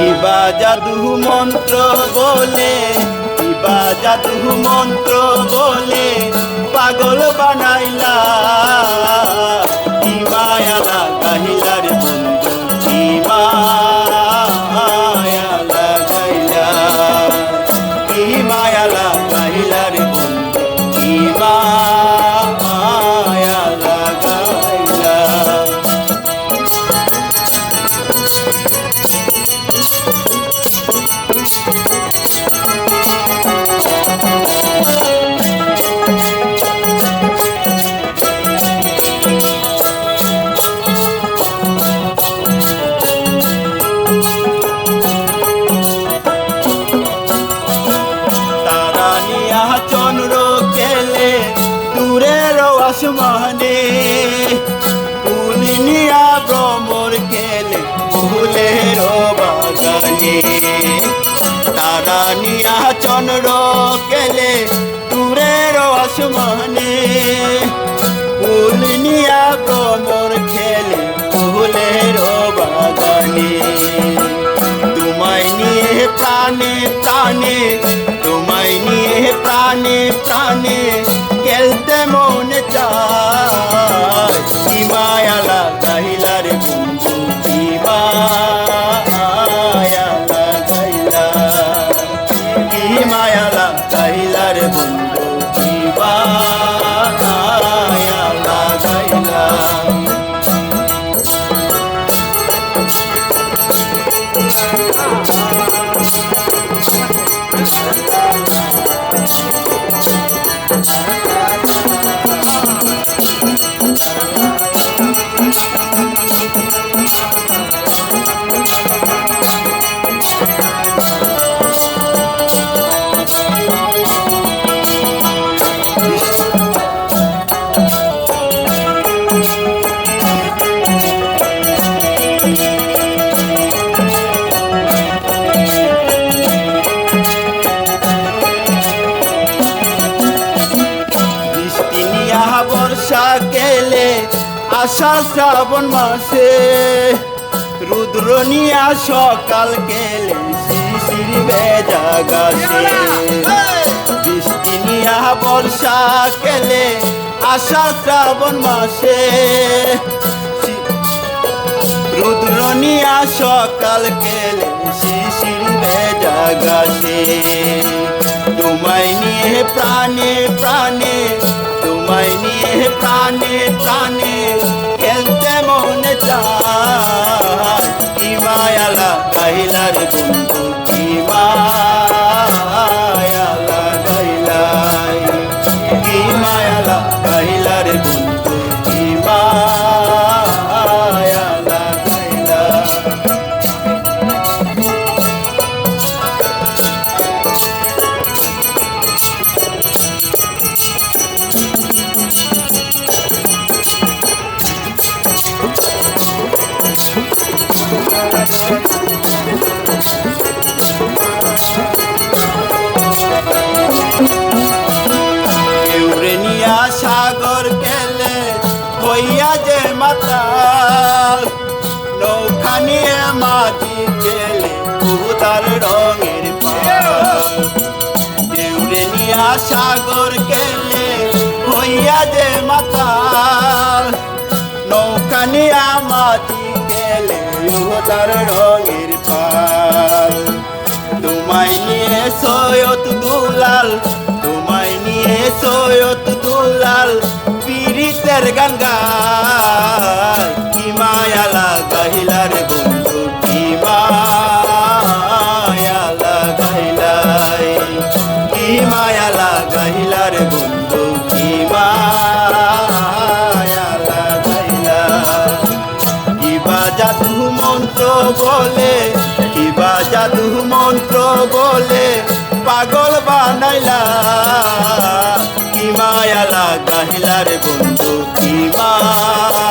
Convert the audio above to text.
কিবা জাদু মন্ত্র বলে? কিবা জাদু মন্ত্র বলে? পাগল বানাইলা। আসমানে। ফুল নিয়া ভ্রমর খেলে, ফুলের বাগানে। তোমায় নিয়ে প্রাণে প্রাণে, তোমায় নিয়ে প্রাণে প্রাণে খেলতে মনে চায়। কি মায়ালা গাইলার বন্ধু কি মায়ালা গাইলা কি মায়ালা বৃষ্টি বর্ষা গেলে আশা শ্রাবণ মাসে। রুদ্র নিয়া সকাল গেলে শিশির ভেজা গাছে। নিয়া বর্ষা গেলে আশা শ্রাবণ মাসে। রুদ্র নিয়া সকাল গেলে শিশির ভেজা গাছে। তোমায় নিয়ে প্রাণে প্রাণে তোমায় নিয়ে প্রাণে প্রাণে, খেলতে মনে চায়। কি মায়ালা, গাইলার বন্ধু কি মায়ালা গাইলাই কি মায়ালা, গাইলার বন্ধু। উদার রঙের কেউরে নিয়া সাগর গেলে হইয়া যে মাতাল। নৌকা নিয়া উদার রঙের পাল। তোমায় নিয়ে দুলাল, তোমায় নিয়ে দুলাল পীড়িতের গান গাহিলার বন্ধু মায়ালা